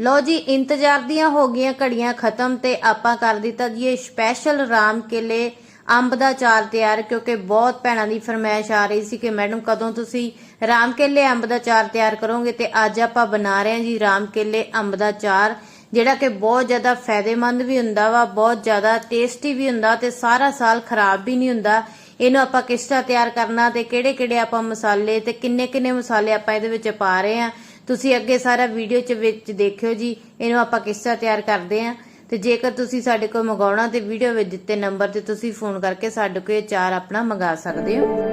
ਲੋ ਜੀ, ਇੰਤਜ਼ਾਰ ਦੀਆਂ ਹੋ ਗਈਆਂ ਘੜੀਆਂ ਖਤਮ ਤੇ ਆਪਾਂ ਕਰ ਦਿੱਤਾ ਜੀ ਇਹ ਸਪੈਸ਼ਲ ਰਾਮ ਕੇਲੇ ਅੰਬ ਦਾ ਚਾਰ ਤਿਆਰ, ਕਿਉਂਕਿ ਬਹੁਤ ਭੈਣਾਂ ਦੀ ਫਰਮਾਇਸ਼ ਆ ਰਹੀ ਸੀ ਕਿ ਮੈਡਮ ਕਦੋਂ ਤੁਸੀਂ ਰਾਮ ਕੇਲੇ ਅੰਬ ਦਾ ਚਾਰ ਤਿਆਰ ਕਰੋਗੇ ਤੇ ਅੱਜ ਆਪਾਂ ਬਣਾ ਰਹੇ ਹਾਂ ਜੀ ਰਾਮ ਕੇਲੇ ਅੰਬ ਦਾ ਚਾਰ, ਜਿਹੜਾ ਕਿ ਬਹੁਤ ਜ਼ਿਆਦਾ ਫਾਇਦੇਮੰਦ ਵੀ ਹੁੰਦਾ ਵਾ, ਬਹੁਤ ਜ਼ਿਆਦਾ ਟੇਸਟੀ ਵੀ ਹੁੰਦਾ ਤੇ ਸਾਰਾ ਸਾਲ ਖਰਾਬ ਵੀ ਨਹੀਂ ਹੁੰਦਾ। ਇਹਨੂੰ ਆਪਾਂ ਕਿਸ ਤਰ੍ਹਾਂ ਤਿਆਰ ਕਰਨਾ ਤੇ ਕਿਹੜੇ ਕਿਹੜੇ ਆਪਾਂ ਮਸਾਲੇ ਤੇ ਕਿੰਨੇ ਕਿੰਨੇ ਮਸਾਲੇ ਆਪਾਂ ਇਹਦੇ ਵਿੱਚ ਪਾ ਰਹੇ ਹਾਂ ਤੁਸੀਂ ਅੱਗੇ ਸਾਰਾ ਵੀਡੀਓ ਚ ਵਿੱਚ ਦੇਖਿਓ ਜੀ, ਇਹਨੂੰ ਆਪਾਂ ਕਿਸ ਤਰ੍ਹਾਂ ਤਿਆਰ ਕਰਦੇ ਆ ਤੇ ਜੇਕਰ ਤੁਸੀਂ ਸਾਡੇ ਕੋਲ ਮੰਗਾਉਣਾ ਤੇ ਵੀਡੀਓ ਵਿੱਚ ਦਿੱਤੇ ਨੰਬਰ ਤੇ ਤੁਸੀਂ ਫੋਨ ਕਰਕੇ ਸਾਡੇ ਕੋਲ ਇਹ ਚਾਰ ਆਪਣਾ ਮੰਗਾ ਸਕਦੇ ਹੋ।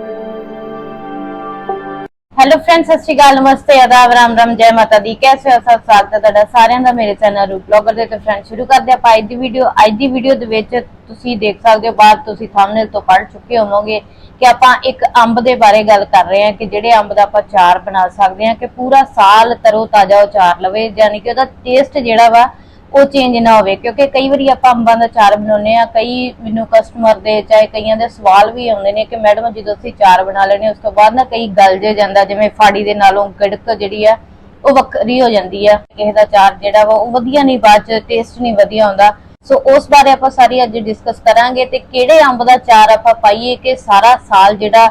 ਹੈਲੋ ਫਰੈਂਡਸ ਸਤਿ ਸ਼੍ਰੀ ਅਕਾਲ, ਨਮਸਤੇ, ਆਦਾਬ, ਰਾਮ ਰਾਮ, ਜੈ ਮਾਤਾ ਦੀ। ਕੈਸੇ ਹੋ ਸਭ? ਸਵਾਗਤ ਤੁਹਾਡਾ ਸਾਰਿਆਂ ਦਾ ਮੇਰੇ ਚੈਨਲ ਰੂਪ ਬਲੌਗਰ ਦੇ ਤੇ ਫਰੈਂਡ ਸ਼ੁਰੂ ਕਰਦੇ ਆਪਾਂ ਅੱਜ ਦੀ ਵੀਡੀਓ ਅੱਜ ਦੀ ਵੀਡੀਓ ਦੇ ਵਿੱਚ ਤੁਸੀਂ ਦੇਖ ਸਕਦੇ ਹੋ, ਬਾਅਦ ਤੁਸੀਂ ਥੰਬਨੇਲ ਤੋਂ ਪੜ੍ਹ ਚੁੱਕੇ ਹੋਵੋਗੇ ਕਿ ਆਪਾਂ ਇੱਕ ਅੰਬ ਦੇ ਬਾਰੇ ਗੱਲ ਕਰ ਰਹੇ ਹਾਂ ਕਿ ਜਿਹੜੇ ਅੰਬ ਦਾ ਆਪਾਂ ਚਾਰ ਬਣਾ ਸਕਦੇ ਹਾਂ ਕਿ ਪੂਰਾ ਸਾਲ ਤਰੋ ਤਾਜ਼ਾ ਉਹ ਚਾਰ ਲਵੇ, ਯਾਨੀ ਕਿ ਉਹਦਾ ਟੇਸਟ ਜਿਹੜਾ ਵਾ ਉਹ ਚੇਂਜ ਨਾ ਹੋਵੇ, ਕਿਉਂਕਿ ਕਈ ਵਾਰੀ ਆਪਾਂ ਅੰਬਾਂ ਦਾ ਚਾਰ ਬਣਾਉਂਦੇ ਆ ਕਈ ਮੈਨੂੰ ਕਸਟਮਰ ਦੇ ਚਾਹੇ ਕਈਆਂ ਦੇ ਸਵਾਲ ਵੀ ਆਉਂਦੇ ਨੇ ਕਿ ਮੈਡਮ, ਜਦੋਂ ਅਸੀਂ ਚਾਰ ਬਣਾ ਲੈਣੇ ਉਸ ਤੋਂ ਬਾਅਦ ਨਾ ਕਈ ਗਲ ਜੇ ਜਾਂਦਾ, ਜਿਵੇਂ ਫਾੜੀ ਦੇ ਨਾਲੋਂ ਗੜਕ ਜਿਹੜੀ ਆ, ਉਹ ਵੱਖਰੀ ਹੋ ਜਾਂਦੀ ਆ। ਕਿਸੇ ਦਾ ਚਾਰ ਜਿਹੜਾ ਵਾ, ਉਹ ਵਧੀਆ ਨਹੀਂ, ਬਾਅਦ ਚ ਟੇਸਟ ਨਹੀਂ ਵਧੀਆ ਆਉਂਦਾ। ਸੋ ਉਸ ਬਾਰੇ ਆਪਾਂ ਸਾਰੀ ਅੱਜ ਡਿਸਕਸ ਕਰਾਂਗੇ ਤੇ ਕਿਹੜੇ ਅੰਬ ਦਾ ਚਾਰ ਆਪਾਂ ਪਾਈਏ ਕਿ ਸਾਰਾ ਸਾਲ ਜਿਹੜਾ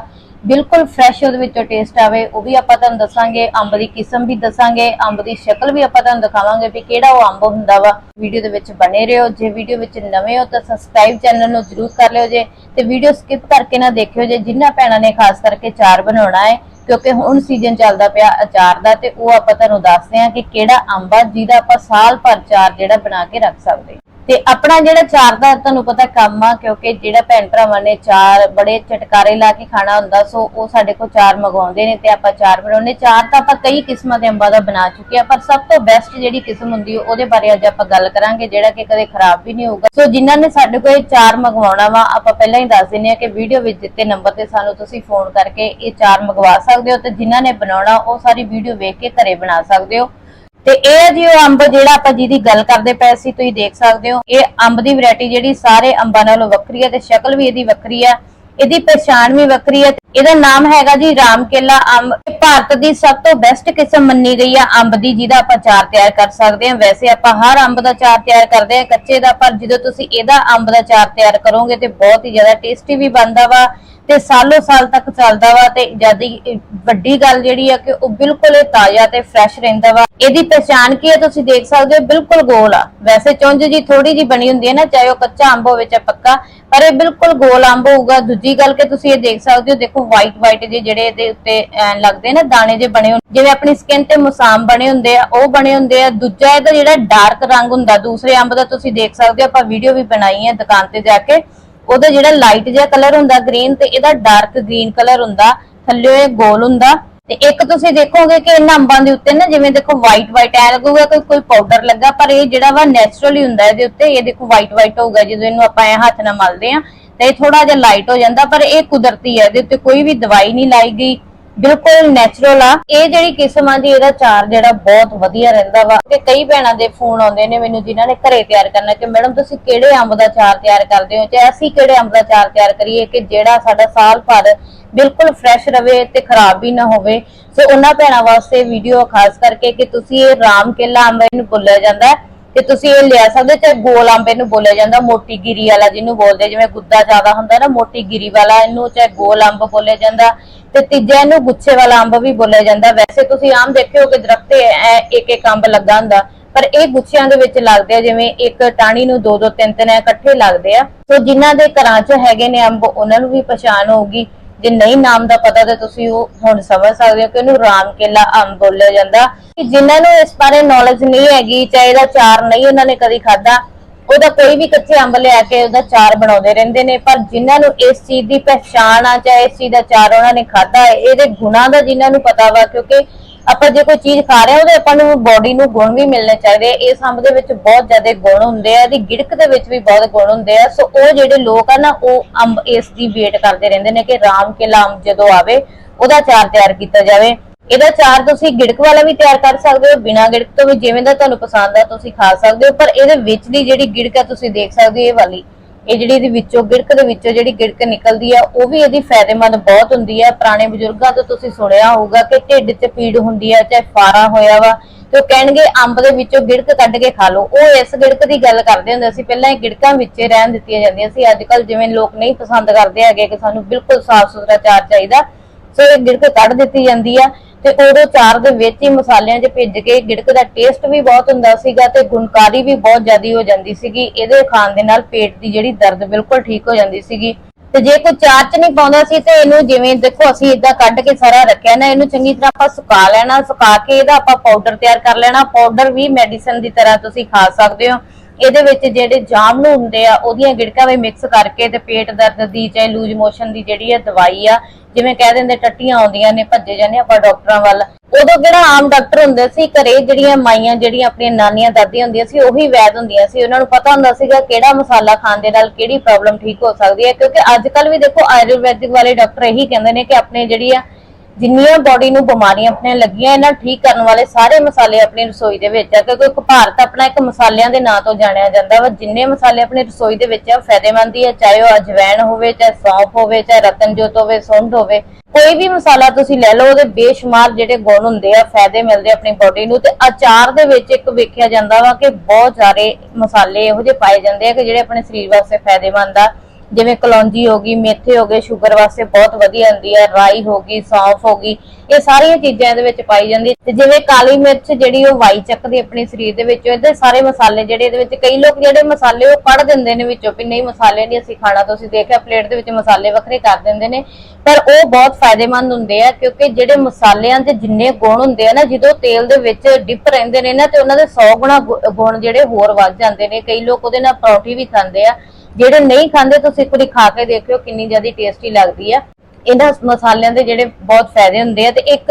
ਬਿਲਕੁਲ ਫਰੈਸ਼ ਉਹਦੇ ਵਿੱਚੋਂ ਟੇਸਟ ਆਵੇ, ਉਹ ਵੀ ਆਪਾਂ ਤੁਹਾਨੂੰ ਦੱਸਾਂਗੇ, ਅੰਬ ਦੀ ਕਿਸਮ ਵੀ ਦੱਸਾਂਗੇ, ਅੰਬ ਦੀ ਸ਼ਕਲ ਵੀ ਆਪਾਂ ਤੁਹਾਨੂੰ ਦਿਖਾਵਾਂਗੇ ਵੀ ਕਿਹੜਾ ਉਹ ਅੰਬ ਹੁੰਦਾ ਵਾ। ਵੀਡੀਓ ਦੇ ਵਿੱਚ ਬਨੇ ਰਹੋ, ਜੇ ਵੀਡੀਓ ਵਿੱਚ ਨਵੇਂ ਹੋ ਤਾਂ ਸਬਸਕ੍ਰਾਈਬ ਚੈਨਲ ਨੂੰ ਜਰੂਰ ਕਰ ਲਿਓ ਜੇ ਤੇ ਵੀਡੀਓ ਸਕਿਪ ਕਰਕੇ ਨਾ ਦੇਖਿਓ ਜੇ ਜਿਨ੍ਹਾਂ ਭੈਣਾਂ ਨੇ ਖਾਸ ਕਰਕੇ ਚਾਰ ਬਣਾਉਣਾ ਹੈ, ਕਿਉਂਕਿ ਹੁਣ ਸੀਜ਼ਨ ਚੱਲਦਾ ਪਿਆ ਅਚਾਰ ਦਾ ਤੇ ਉਹ ਆਪਾਂ ਤੁਹਾਨੂੰ ਦੱਸਦੇ ਹਾਂ ਕਿ ਕਿਹੜਾ ਅੰਬ ਆ, ਜਿਹਦਾ ਆਪਾਂ ਸਾਲ ਭਰ ਚਾਰ ਜਿਹੜਾ ਬਣਾ ਕੇ ਰੱਖ ਸਕਦੇ ਤੇ ਆਪਣਾ ਜਿਹੜਾ ਚਾਰ ਦਾ ਤੁਹਾਨੂੰ ਪਤਾ ਕੰਮ ਆ, ਕਿਉਂਕਿ ਜਿਹੜਾ ਭੈਣ ਭਰਾਵਾਂ ਨੇ ਚਾਰ ਬੜੇ ਚਟਕਾਰੇ ਲਾ ਕੇ ਖਾਣਾ ਹੁੰਦਾ, ਸੋ ਉਹ ਸਾਡੇ ਕੋਲ ਚਾਰ ਮੰਗਵਾਉਂਦੇ ਨੇ ਤੇ ਆਪਾਂ ਚਾਰ ਬਣਾਉਂਦੇ ਚਾਰ ਤਾਂ ਆਪਾਂ ਕਈ ਕਿਸਮਾਂ ਦੇ ਅੰਬਾਂ ਦਾ ਬਣਾ ਚੁੱਕੇ ਆ ਪਰ ਸਭ ਤੋਂ ਬੈਸਟ ਜਿਹੜੀ ਕਿਸਮ ਹੁੰਦੀ ਉਹਦੇ ਬਾਰੇ ਅੱਜ ਆਪਾਂ ਗੱਲ ਕਰਾਂਗੇ, ਜਿਹੜਾ ਕਿ ਕਦੇ ਖਰਾਬ ਵੀ ਨਹੀਂ ਹੋਊਗਾ। ਸੋ ਜਿਨ੍ਹਾਂ ਨੇ ਸਾਡੇ ਕੋਲ ਇਹ ਚਾਰ ਮੰਗਵਾਉਣਾ ਵਾ, ਆਪਾਂ ਪਹਿਲਾਂ ਹੀ ਦੱਸ ਦਿੰਨੇ ਆ ਕਿ ਵੀਡੀਓ ਵਿੱਚ ਦਿੱਤੇ ਨੰਬਰ ਤੇ ਸਾਨੂੰ ਤੁਸੀਂ ਫੋਨ ਕਰਕੇ ਇਹ ਚਾਰ ਮੰਗਵਾ ਸਕਦੇ ਹੋ ਤੇ ਜਿਨ੍ਹਾਂ ਨੇ ਬਣਾਉਣਾ, ਉਹ ਸਾਰੀ ਵੀਡੀਓ ਵੇਖ ਕੇ ਘਰੇ ਬਣਾ ਸਕਦੇ ਹੋ। ਤੇ ਇਹ ਹੈ ਜੀ, ਉਹ ਅੰਬ ਜਿਹੜਾ ਆਪਾਂ ਜਿਹਦੀ ਗੱਲ ਕਰਦੇ ਪਏ ਸੀ, ਤੁਸੀਂ ਦੇਖ ਸਕਦੇ ਹੋ। ਇਹ ਅੰਬ ਦੀ ਵੈਰਾਈਟੀ ਜਿਹੜੀ ਸਾਰੇ ਅੰਬਾਂ ਨਾਲੋਂ ਵੱਖਰੀ ਹੈ ਤੇ ਸ਼ਕਲ ਵੀ ਇਹਦੀ ਵੱਖਰੀ ਹੈ ਇਹਦੀ ਪਛਾਣ ਵੀ ਵੱਖਰੀ ਹੈ ਇਹਦਾ ਨਾਮ ਹੈਗਾ ਜੀ ਰਾਮਕੇਲਾ ਅੰਬ। ਇਹ ਭਾਰਤ ਦੀ ਸਭ ਤੋਂ ਬੈਸਟ ਕਿਸਮ ਮੰਨੀ ਗਈ ਆ ਅੰਬ ਦੀ, ਜਿਹਦਾ ਆਪਾਂ ਚਾਰ ਤਿਆਰ ਕਰ ਸਕਦੇ ਹਾਂ। ਵੈਸੇ ਆਪਾਂ ਹਰ ਅੰਬ ਦਾ ਚਾਰ ਤਿਆਰ ਕਰਦੇ ਹਾਂ, ਕੱਚੇ ਦਾ, ਪਰ ਜਦੋਂ ਤੁਸੀਂ ਇਹਦਾ ਅੰਬ ਦਾ ਚਾਰ ਤਿਆਰ ਕਰੋਗੇ ਤੇ ਬਹੁਤ ਹੀ ਜ਼ਿਆਦਾ ਟੇਸਟੀ ਵੀ ਬਣਦਾ ਵਾ ਤੇ ਸਾਲੋ ਸਾਲ ਤੱਕ ਚੱਲਦਾ ਵਾ ਤੇ ਜਿਆਦੀ ਵੱਡੀ ਗੱਲ ਜਿਹੜੀ ਆ ਕਿ ਉਹ ਬਿਲਕੁਲ ਤਾਜ਼ਾ ਤੇ ਫਰੈਸ਼ ਰਹਿੰਦਾ ਵਾ। ਇਹਦੀ ਪਛਾਣ ਕੀ ਹੈ ਤੁਸੀਂ ਦੇਖ ਸਕਦੇ ਹੋ, ਬਿਲਕੁਲ ਗੋਲ ਆ। ਵੈਸੇ ਚੁੰਝ ਜੀ ਥੋੜੀ ਜੀ ਬਣੀ ਹੁੰਦੀ ਹੈ ਨਾ, ਚਾਹੇ ਉਹ ਕੱਚਾ ਅੰਬ ਹੋਵੇ ਚਾਹੇ ਪੱਕਾ, ਪਰ ਇਹ ਬਿਲਕੁਲ ਗੋਲ ਅੰਬ ਹੋਊਗਾ। ਦੂਜੀ ਗੱਲ ਕਿ ਤੁਸੀਂ ਇਹ ਦੇਖ ਸਕਦੇ ਹੋ, ਦੇਖੋ ਵਾਈਟ ਵਾਈਟ ਜੇ ਜਿਹੜੇ ਇਹਦੇ ਉੱਤੇ ਲੱਗਦੇ ਨਾ, ਦਾਣੇ ਜੇ ਬਣੇ ਜਿਵੇਂ ਆਪਣੀ ਸਕਿਨ ਤੇ ਮੁਸਾਮ ਬਣੇ ਹੁੰਦੇ ਆ, ਉਹ ਬਣੇ ਹੁੰਦੇ ਆ। ਦੂਜਾ ਇਹਦਾ ਜਿਹੜਾ ਡਾਰਕ ਰੰਗ ਹੁੰਦਾ, ਦੂਸਰੇ ਅੰਬ ਦਾ ਤੁਸੀਂ ਦੇਖ ਸਕਦੇ ਹੋ, ਆਪਾਂ ਵੀਡੀਓ ਵੀ ਬਣਾਈ ਹੈ ਦੁਕਾਨ ਤੇ ਜਾ ਕੇ। ਉਹਦਾ ਜਿਹੜਾ ਲਾਈਟ ਜਿਹਾ ਕਲਰ ਹੁੰਦਾ ਗ੍ਰੀਨ ਤੇ ਇਹਦਾ ਡਾਰਕ ਗ੍ਰੀਨ ਕਲਰ ਹੁੰਦਾ, ਥੱਲੇ ਇਹ ਗੋਲ ਹੁੰਦਾ। ਤੇ ਇੱਕ ਤੁਸੀਂ ਦੇਖੋਗੇ ਕਿ ਇਹਨਾਂ ਅੰਬਾਂ ਦੇ ਉੱਤੇ ਨਾ, ਜਿਵੇਂ ਦੇਖੋ ਵਾਈਟ ਵਾਈਟ ਐ ਲੱਗੂਗਾ, ਕੋਈ ਕੋਈ ਪਾਊਡਰ ਲੱਗਾ, ਪਰ ਇਹ ਜਿਹੜਾ ਵਾ ਨੈਚੁਰਲੀ ਹੁੰਦਾ, ਇਹਦੇ ਉੱਤੇ ਇਹ ਦੇਖੋ ਵਾਈਟ ਵਾਈਟ ਹੋਊਗਾ ਜਦੋਂ ਇਹਨੂੰ ਆਪਾਂ ਐ ਹੱਥ ਨਾਲ ਮਲਦੇ ਆ। ਤੇ ਥੋੜਾ ਜਿਹਾ ਲਾਈਟ ਹੋ ਜਾਂਦਾ, ਪਰ ਇਹ ਕੁਦਰਤੀ ਹੈ, ਇਹਦੇ ਉੱਤੇ ਕੋਈ ਵੀ ਦਵਾਈ ਨਹੀਂ ਲਾਈ ਗਈ। ਬਿਲਕੁਲ ਨੈਚੁਰਲ ਆ। ਇਹ ਜਿਹੜੀ ਕਿਸਮ ਆ ਜੀ, ਇਹਦਾ ਚਾਰ ਜਿਹੜਾ ਬਹੁਤ ਵਧੀਆ ਰਹਿੰਦਾ ਵਾ। ਤੇ ਕਈ ਭੈਣਾਂ ਦੇ ਫੋਨ ਆਉਂਦੇ ਨੇ ਮੈਨੂੰ, ਜਿਨ੍ਹਾਂ ਨੇ ਘਰੇ ਤਿਆਰ ਕਰਨਾ ਕਿ, ਮੈਡਮ, ਤੁਸੀਂ ਕਿਹੜੇ ਅੰਬ ਦਾ ਚਾਰ ਤਿਆਰ ਕਰਦੇ ਹੋ? ਤੇ ਅਸੀਂ ਕਿਹੜੇ ਅੰਬ ਦਾ ਚਾਰ ਤਿਆਰ ਕਰੀਏ ਕਿ ਜਿਹੜਾ ਸਾਡਾ ਸਾਲ ਭਰ ਬਿਲਕੁਲ ਫਰੈਸ਼ ਰਵੇ ਤੇ ਖਰਾਬ ਵੀ ਨਾ ਹੋਵੇ। ਸੋ ਉਹਨਾਂ ਭੈਣਾਂ ਵਾਸਤੇ ਵੀਡੀਓ ਖਾਸ ਕਰਕੇ ਕਿ ਤੁਸੀਂ ਇਹ ਰਾਮ ਕੇਲਾ ਅੰਬ ਇਹਨੂੰ ਬੋਲਿਆ ਜਾਂਦਾ। ਤੇ ਤੁਸੀਂ ਇਹ ਲਿਆ ਸਕਦੇ ਹੋ, ਗੋਲ ਅੰਬ ਇਹਨੂੰ ਬੋਲਿਆ ਜਾਂਦਾ ਮੋਟੀ ਗਿਰੀ ਵਾਲਾ ਜਿਹਨੂੰ ਬੋਲਦੇ ਜਿਵੇਂ ਗੁੱਦਾ ਜ਼ਿਆਦਾ ਹੁੰਦਾ ਨਾ ਮੋਟੀ ਗਿਰੀ ਵਾਲਾ ਇਹਨੂੰ ਚਾਹੇ ਗੋਲ ਅੰਬ ਬੋਲਿਆ ਜਾਂਦਾ ਤੇ ਤੀਜਾ ਇਹਨੂੰ ਗੁੱਛੇ ਵਾਲਾ ਅੰਬ ਵੀ ਬੋਲਿਆ ਜਾਂਦਾ। ਵੈਸੇ ਤੁਸੀਂ ਆਮ ਦੇਖੇ ਹੋ ਕਿ ਦਰਖਤ ਤੇ ਇੱਕ ਇੱਕ ਅੰਬ ਲੱਗਾ ਹੁੰਦਾ ਪਰ ਇਹ ਗੁੱਛਿਆਂ ਦੇ ਵਿੱਚ ਲੱਗਦੇ ਆ ਜਿਵੇਂ ਇੱਕ ਟਾਣੀ ਨੂੰ ਦੋ ਦੋ ਤਿੰਨ ਤਿੰਨ ਇਕੱਠੇ ਲੱਗਦੇ ਆ। ਸੋ ਜਿਨ੍ਹਾਂ ਦੇ ਘਰਾਂ 'ਚ ਹੈਗੇ ਨੇ ਅੰਬ ਉਹਨਾਂ ਨੂੰ ਵੀ ਪਛਾਣ ਹੋਊਗੀ। ਜੇ ਨਹੀਂ ਨਾਮ ਦਾ ਪਤਾ ਤੇ ਤੁਸੀਂ ਉਹ ਹੁਣ ਸਮਝ ਸਕਦੇ ਹੋ ਕਿ ਉਹਨੂੰ ਰਾਮ ਅੰਬ ਬੋਲਿਆ ਜਾਂਦਾ। ਕਿ ਜਿਨ੍ਹਾਂ ਨੂੰ ਇਸ ਬਾਰੇ ਨੌਲੇਜ ਨਹੀਂ ਹੈਗੀ, ਚਾਹੇ ਇਹਦਾ ਚਾਰ ਨਹੀਂ ਉਹਨਾਂ ਨੇ ਕਦੀ ਖਾਦਾ ਉਹਦਾ ਕੋਈ ਵੀ ਕੱਚੇ ਅੰਬ ਲਿਆ ਕੇ ਉਹਦਾ ਚਾਰ ਬਣਾਉਂਦੇ ਰਹਿੰਦੇ ਨੇ। ਪਰ ਜਿਨ੍ਹਾਂ ਨੂੰ ਇਸ ਚੀਜ਼ ਦੀ ਪਛਾਣ ਆ, ਚਾਹੇ ਇਸ ਚੀਜ਼ ਦਾ ਚਾਰ ਉਹਨਾਂ ਨੇ ਖਾਦਾ ਹੈ, ਇਹਦੇ ਗੁਣਾਂ ਦਾ ਜਿਨ੍ਹਾਂ ਨੂੰ ਪਤਾ ਵਾ, ਕਿਉਂਕਿ ਆਪਾਂ ਜੇ ਕੋਈ ਚੀਜ਼ ਖਾ ਰਹੇ ਹਾਂ, ਉਹਦੇ ਆਪਾਂ ਨੂੰ ਬੋਡੀ ਨੂੰ ਗੁਣ ਵੀ ਮਿਲਣੇ ਚਾਹੀਦੇ ਆ। ਇਸ ਅੰਬ ਦੇ ਵਿੱਚ ਬਹੁਤ ਜ਼ਿਆਦਾ ਗੁਣ ਹੁੰਦੇ ਆ, ਇਹਦੀ ਗਿੜਕ ਦੇ ਵਿੱਚ ਵੀ ਬਹੁਤ ਗੁਣ ਹੁੰਦੇ ਆ। ਸੋ ਉਹ ਜਿਹੜੇ ਲੋਕ ਆ ਨਾ, ਉਹ ਅੰਬ, ਇਸ ਦੀ ਵੇਟ ਕਰਦੇ ਰਹਿੰਦੇ ਨੇ ਕਿ ਰਾਮ ਕੇਲਾ ਅੰਬ ਜਦੋਂ ਆਵੇ, ਉਹਦਾ ਚਾਰ ਤਿਆਰ ਕੀਤਾ ਜਾਵੇ। ਇਹਦਾ ਚਾਰ ਤੁਸੀਂ ਗਿੜਕ ਵਾਲਾ ਵੀ ਤਿਆਰ ਕਰ ਸਕਦੇ ਹੋ, ਬਿਨਾਂ ਗਿੜਕ ਤੋਂ ਵੀ ਜਿਵੇਂ ਦਾ ਤੁਹਾਨੂੰ ਪਸੰਦ ਆ, ਤੁਸੀਂ ਖਾ ਸਕਦੇ ਹੋ। ਪਰ ਇਹਦੇ ਵਿੱਚ ਦੀ ਜਿਹੜੀ ਗਿੜਕ ਆ, ਤੁਸੀਂ ਦੇਖ ਸਕਦੇ ਹੋ, ਇਹ ਵਾਲੀ। ਇਹ ਜਿਹੜੀ ਇਹਦੇ ਵਿੱਚੋਂ ਗਿੜਕ ਦੇ ਵਿੱਚੋਂ ਜਿਹੜੀ ਗਿੜਕ ਨਿਕਲਦੀ ਆ, ਉਹ ਵੀ ਇਹਦੀ ਫਾਇਦੇਮੰਦ ਬਹੁਤ ਹੁੰਦੀ ਆ। ਪੁਰਾਣੇ ਬਜ਼ੁਰਗਾਂ ਤੋਂ ਤੁਸੀਂ ਸੁਣਿਆ ਹੋਊਗਾ ਕਿ ਢਿੱਡ 'ਚ ਪੀੜ ਹੁੰਦੀ ਆ, ਚਾਹੇ ਫਾਰਾ ਹੋਇਆ ਵਾ, ਤੇ ਉਹ ਕਹਿਣਗੇ ਅੰਬ ਦੇ ਵਿੱਚੋਂ ਗਿੜਕ ਕੱਢ ਕੇ ਖਾ ਲਓ। ਉਹ ਇਸ ਗਿੜਕ ਦੀ ਗੱਲ ਕਰਦੇ ਹੁੰਦੇ ਸੀ, ਪਹਿਲਾਂ ਇਹ ਗਿੜਕਾਂ ਵਿੱਚ ਰਹਿਣ ਦਿੱਤੀਆਂ ਜਾਂਦੀਆਂ ਸੀ। ਅੱਜ ਕੱਲ ਜਿਵੇਂ ਲੋਕ ਨਹੀਂ ਪਸੰਦ ਕਰਦੇ ਹੈਗੇ ਕਿ ਸਾਨੂੰ ਬਿਲਕੁਲ ਸਾਫ਼ ਸੁਥਰਾ ਚਾਰ ਚਾਹੀਦਾ, ਸੋ ਇਹ ਗਿੜਕ ਕੱਢ ਦਿੱਤੀ ਜਾਂਦੀ ਆ। ਤੇ ਉਦੋਂ ਚਾਰ ਦੇ ਵਿੱਚ ਹੀ ਮਸਾਲਿਆਂ 'ਚ ਭਿੱਜ ਕੇ ਗਿੜਕ ਦਾ ਟੇਸਟ ਵੀ ਬਹੁਤ ਹੁੰਦਾ ਸੀਗਾ ਤੇ ਗੁਣਕਾਰੀ ਵੀ ਬਹੁਤ ਜ਼ਿਆਦੀ ਹੋ ਜਾਂਦੀ ਸੀਗੀ। ਇਹਦੇ ਖਾਣ ਦੇ ਨਾਲ ਪੇਟ ਦੀ ਜਿਹੜੀ ਦਰਦ ਬਿਲਕੁਲ ਠੀਕ ਹੋ ਜਾਂਦੀ ਸੀਗੀ। ਤੇ ਜੇ ਕੋਈ ਚਾਰ 'ਚ ਨਹੀਂ ਪਾਉਂਦਾ ਸੀ ਤੇ ਇਹਨੂੰ ਜਿਵੇਂ ਦੇਖੋ ਅਸੀਂ ਇਦਾਂ ਕੱਢ ਕੇ ਸਾਰਾ ਰੱਖਿਆ ਨਾ, ਇਹਨੂੰ ਚੰਗੀ ਤਰ੍ਹਾਂ ਆਪਾਂ ਸੁਕਾ ਲੈਣਾ, ਸੁਕਾ ਕੇ ਇਹਦਾ ਆਪਾਂ ਪਾਊਡਰ ਤਿਆਰ ਕਰ ਲੈਣਾ। ਪਾਊਡਰ ਵੀ ਮੈਡੀਸਨ ਦੀ ਤਰ੍ਹਾਂ ਤੁਸੀਂ ਖਾ ਸਕਦੇ ਹੋ। ਇਹਦੇ ਵਿੱਚ ਜਿਹੜੇ ਜਾਮ ਨੂੰ ਹੁੰਦੇ ਆ, ਉਹਦੀਆਂ ਗਿੜਕਾਂ ਵਿੱਚ ਮਿਕਸ ਕਰਕੇ ਤੇ ਪੇਟ ਦਰਦ ਦੀ ਚਾਹੇ ਲੂਜ ਮੋਸ਼ਨ ਦੀ ਜਿਹੜੀ ਹੈ ਦਵਾਈ ਆ, ਜਿਵੇਂ ਕਹਿ ਦਿੰਦੇ ਟੱਟੀਆਂ ਆਉਂਦੀਆਂ ਨੇ, ਭੱਜੇ ਜਾਂਦੇ ਆਪਾਂ ਡਾਕਟਰਾਂ ਵੱਲ। ਉਦੋਂ ਕਿਹੜਾ ਆਮ ਡਾਕਟਰ ਹੁੰਦੇ ਸੀ, ਘਰੇ ਜਿਹੜੀਆਂ ਮਾਈਆਂ, ਜਿਹੜੀਆਂ ਆਪਣੀਆਂ ਨਾਨੀਆਂ, ਦਾਦੀਆਂ ਹੁੰਦੀਆਂ ਸੀ, ਉਹੀ ਵੈਦ ਹੁੰਦੀਆਂ ਸੀ। ਉਹਨਾਂ ਨੂੰ ਪਤਾ ਹੁੰਦਾ ਸੀਗਾ ਕਿਹੜਾ ਮਸਾਲਾ ਖਾਣ ਦੇ ਨਾਲ ਕਿਹੜੀ ਪ੍ਰੋਬਲਮ ਠੀਕ ਹੋ ਸਕਦੀ ਹੈ, ਕਿਉਂਕਿ ਅੱਜ ਕੱਲ ਵੀ ਦੇਖੋ ਆਯੁਰਵੈਦਿਕ ਵਾਲੇ ਡਾਕਟਰ ਇਹੀ ਕਹਿੰਦੇ ਨੇ ਕਿ ਆਪਣੇ ਜਿਹੜੀ ਆ ਜਿੰਨੀਆਂ ਬਾਡੀ ਨੂੰ ਬਿਮਾਰੀਆਂ ਆਪਣੇ ਲੱਗੀਆਂ, ਇਹਨਾਂ ਨੂੰ ਠੀਕ ਕਰਨ ਵਾਲੇ ਸਾਰੇ ਮਸਾਲੇ ਆਪਣੀ ਰਸੋਈ ਦੇ ਵਿੱਚ ਆ, ਕਿਉਂਕਿ ਇੱਕ ਭਾਰਤ ਆਪਣਾ ਇੱਕ ਮਸਾਲਿਆਂ ਦੇ ਨਾਂ ਤੋਂ ਜਾਣਿਆ ਜਾਂਦਾ ਵਾ। ਜਿੰਨੇ ਮਸਾਲੇ ਆਪਣੀ ਰਸੋਈ ਦੇ ਵਿੱਚ ਆ, ਉਹ ਫਾਇਦੇਮੰਦ ਹੀ ਆ, ਚਾਹੇ ਉਹ ਅਜਵੈਣ ਹੋਵੇ, ਚਾਹੇ ਸੌਂਫ ਹੋਵੇ, ਚਾਹੇ ਰਤਨਜੋਤ ਹੋਵੇ, ਸੁੰਡ ਹੋਵੇ। ਕੋਈ ਵੀ ਮਸਾਲਾ ਤੁਸੀਂ ਲੈ ਲਓ, ਉਹਦੇ ਬੇਸ਼ੁਮਾਰ ਜਿਹੜੇ ਗੁਣ ਹੁੰਦੇ ਆ, ਫਾਇਦੇ ਮਿਲਦੇ ਆਪਣੀ ਬਾਡੀ ਨੂੰ ਤੇ ਅਚਾਰ ਦੇ ਵਿੱਚ ਇੱਕ ਵੇਖਿਆ ਜਾਂਦਾ ਵਾ ਕਿ ਬਹੁਤ ਸਾਰੇ ਮਸਾਲੇ ਇਹੋ ਜਿਹੇ ਪਾਏ ਜਾਂਦੇ ਆ ਕਿ ਜਿਹੜੇ ਆਪਣੇ ਸਰੀਰ ਵਾਸਤੇ ਫਾਇਦੇਮੰਦ ਆ। ਜਿਵੇਂ ਕਲੌਂਜੀ ਹੋ ਗਈ, ਮੇਥੇ ਹੋ ਗਏ, ਸ਼ੂਗਰ ਵਾਸਤੇ ਬਹੁਤ ਵਧੀਆ ਹੁੰਦੀ ਹੈ ਰਾਈ ਹੋ ਗਈ, ਸੌਂਫ ਹੋ ਗਈ, ਇਹ ਸਾਰੀਆਂ ਚੀਜ਼ਾਂ ਇਹਦੇ ਵਿੱਚ ਪਾਈ ਜਾਂਦੀ ਤੇ ਜਿਵੇਂ ਕਾਲੀ ਮਿਰਚ ਜਿਹੜੀ ਉਹ ਵਾਈ ਚੱਕਦੀ ਆਪਣੇ ਸਰੀਰ ਦੇ ਵਿੱਚੋਂ, ਇਹਦੇ ਸਾਰੇ ਮਸਾਲੇ ਜਿਹੜੇ ਇਹਦੇ ਵਿੱਚ, ਕਈ ਲੋਕ ਜਿਹੜੇ ਮਸਾਲੇ ਉਹ ਕੱਢ ਦਿੰਦੇ ਨੇ ਵਿੱਚੋਂ ਵੀ ਨਹੀਂ ਮਸਾਲੇ ਨਹੀਂ ਅਸੀਂ ਖਾਣਾ ਤੁਸੀਂ ਦੇਖਿਆ ਪਲੇਟ ਦੇ ਵਿੱਚ ਮਸਾਲੇ ਵੱਖਰੇ ਕਰ ਦਿੰਦੇ ਨੇ। ਪਰ ਉਹ ਬਹੁਤ ਫਾਇਦੇਮੰਦ ਹੁੰਦੇ ਆ, ਕਿਉਂਕਿ ਜਿਹੜੇ ਮਸਾਲਿਆਂ ਦੇ ਜਿੰਨੇ ਗੁਣ ਹੁੰਦੇ ਆ ਨਾ, ਜਦੋਂ ਤੇਲ ਦੇ ਵਿੱਚ ਡਿਪ ਰਹਿੰਦੇ ਨੇ ਨਾ, ਤੇ ਉਹਨਾਂ ਦੇ 100 ਗੁਣਾ ਗੁਣ ਜਿਹੜੇ ਹੋਰ ਵੱਧ ਜਾਂਦੇ ਨੇ। ਕਈ ਲੋਕ ਉਹਦੇ ਨਾਲ ਪਰੌਠੀ ਵੀ ਖਾਂਦੇ ਆ। ਜਿਹੜੇ ਨਹੀਂ ਖਾਂਦੇ, ਤੁਸੀਂ ਇੱਕ ਵਾਰੀ ਖਾ ਕੇ ਦੇਖਿਓ ਕਿੰਨੀ ਜ਼ਿਆਦਾ ਟੇਸਟੀ ਲੱਗਦੀ ਆ। ਇਹਨਾਂ ਮਸਾਲਿਆਂ ਦੇ ਜਿਹੜੇ ਬਹੁਤ ਫਾਇਦੇ ਹੁੰਦੇ ਆ ਤੇ ਇੱਕ